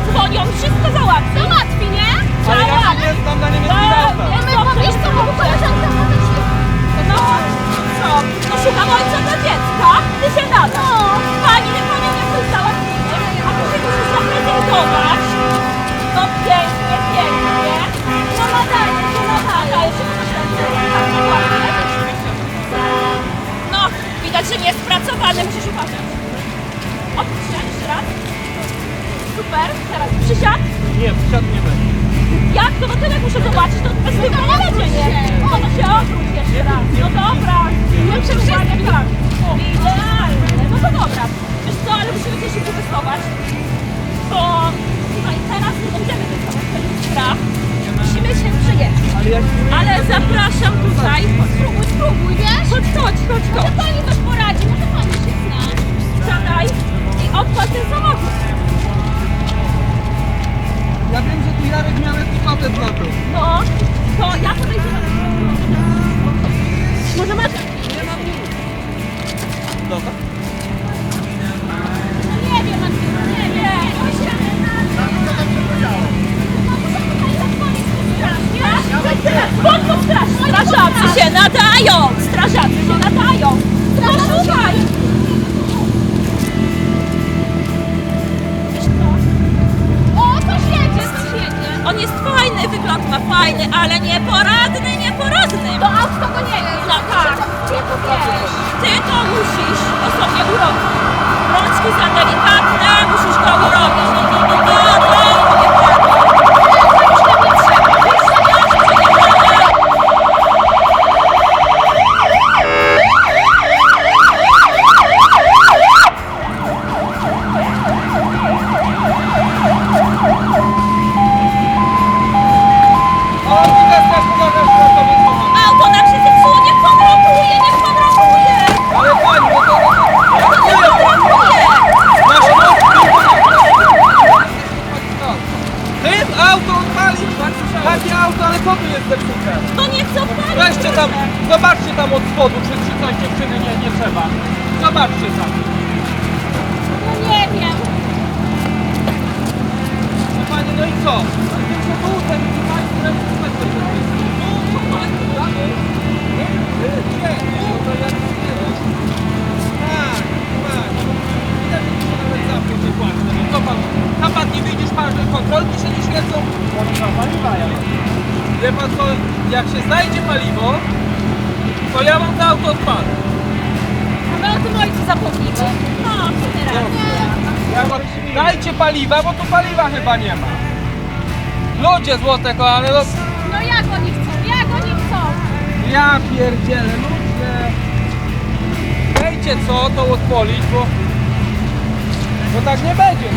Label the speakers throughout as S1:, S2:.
S1: dzwoni, on wszystko załatwi.
S2: Załatwi, nie?
S3: Ale ja się nie znam na niemieckich autach. Ja
S1: my co mógł koleżanka
S2: mówić.
S1: No, co? No szukam ojca dla dziecka. Ty się nada. No. Pani nie panią jak to załatwicie. A ty się musisz zaprezentować. No pięknie, pięknie. No nadaje, no nadaje. No, widać, że nie jest pracowany, musisz uważać. Super, teraz przysiad.
S4: Nie, wsiadł nie będzie.
S1: Jak to? No tyle muszę zobaczyć, to bez tego nie będzie, nie? O, no się obróć jeszcze raz. No dobra. Nie przepraszam, nadają! Strażacy! Posłuchaj! Wiesz co? O, coś jedzie, coś jedzie. On jest fajny, wygląd ma fajny, ale nieporadny, nieporadny. Do auto go nie jest. No tak. Ty to musisz to sobie urobić. Rączki za delikatne, musisz go urobić.
S4: Spodu, coś dziewczyny nie, nie trzeba. Zobaczcie tam.
S1: No nie wiem.
S4: No Panie, no i co? No ten Gdzie? No to ja nie wiem. Tak, tak. Widać, że tu się nawet zamknie nie płacę. No co pan? Tam pan nie widzisz pan, że kontrolki się nie świecą? Można paliwa, ja. Wie pan co, jak się znajdzie paliwo, to ja mam to auto odpalę.
S1: My o tym ojcu zapomnimy. No, teraz?
S4: Ja Dajcie paliwa, bo tu paliwa chyba nie ma. Ludzie złote kochane, no
S1: No jak oni chcą? Jak oni chcą?
S4: ja pierdzielę, ludzie. Dajcie co, to odpolić, bo, bo tak nie będzie.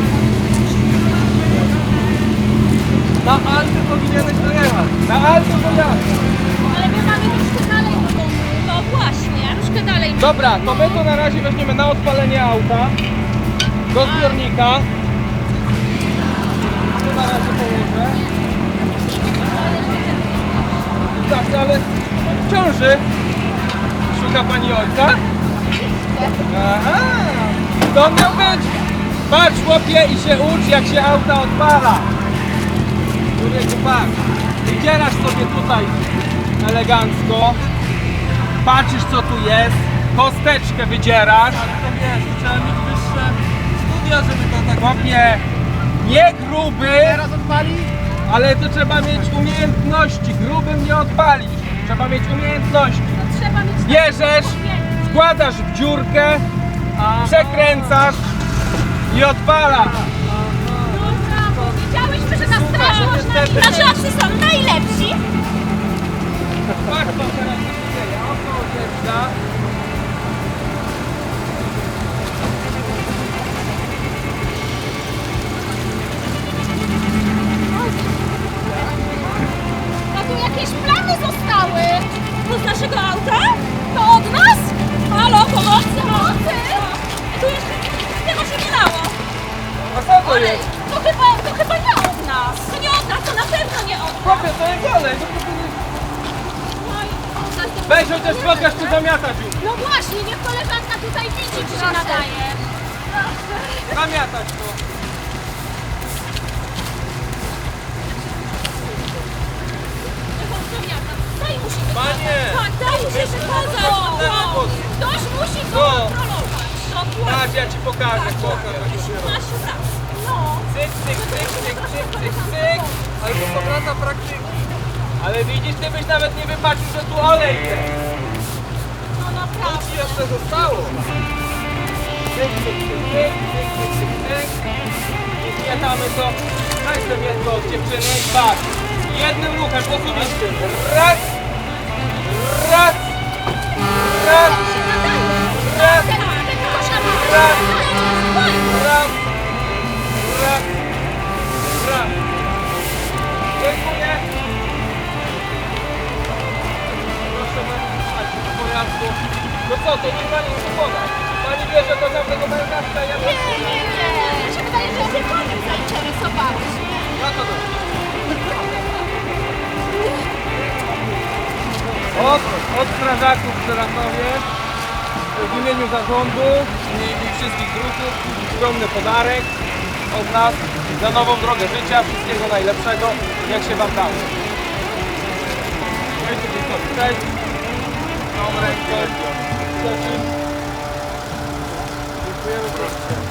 S4: Na Alpy powinieneś dojechać. Na Alpy dojechać. Dobra, to my to na razie weźmiemy na odpalenie auta do zbiornika. Tu na razie położę. Tak, ale w ciąży. Szuka pani ojca? Aha, to miał być. Patrz chłopie i się ucz jak się auta odpala. Człowieku patrz. Wydzierasz sobie tutaj elegancko. Patrzysz co tu jest. Kosteczkę wydzierasz. Ale to wiesz, trzeba mieć wyższe studia, żeby to tak... Chłopie, nie gruby. Teraz odpali? Ale to trzeba mieć umiejętności. Grubym nie odpalisz. Trzeba mieć umiejętności.
S1: Trzeba mieć
S4: Bierzesz, wkładasz w dziurkę, przekręcasz i odpalasz. Co
S1: to? To chyba, to chyba nie od nas. To nie od nas, to na pewno nie od nas.
S4: Chłopie, to jest olej. No to tu nie-
S1: No i od nas to
S4: Weź chociaż pokaż, czy zamiatać już.
S1: No właśnie, niech koleżanka tutaj widzi, czy się nadaje.
S4: Zamiatać to. Panie!
S1: Tak, daj mu się wykazać.
S4: Ten
S1: No.
S4: głos.
S1: Ktoś musi
S4: Patrz, ja ci pokażę, pokaż. jak to się robi.
S1: Masz raz.
S4: Cyk, cyk, cyk, cyk, cyk, cyk, cyk.
S3: Albo to lata praktyki.
S4: Ale widzisz, ty byś nawet nie wypatrzył, że tu olej jest.
S1: No naprawdę.
S3: Ci jeszcze zostało.
S4: Cyk, cyk, cyk, cyk, cyk, cyk, cyk, cyk. I zmiatamy to. Daj sobie jedno od dziewczyny. Patrz. Jednym ruchem posuniętym. Raz. Raz. Raz. Co, to nie pani swoboda. Pani wie, że to żadnego mężczyzna ja
S1: Nie, nie, nie. Mi się wydaje, że jakiekolwiek zainteresowałeś.
S4: No to dobrze. Od, od strażaków w Żerantowie w imieniu zarządu i, i wszystkich druhów skromny podarek od nas za nową drogę życia. Wszystkiego najlepszego. Jak się Wam dało. Cześć, cześć. Cześć. aqui. Primeiro,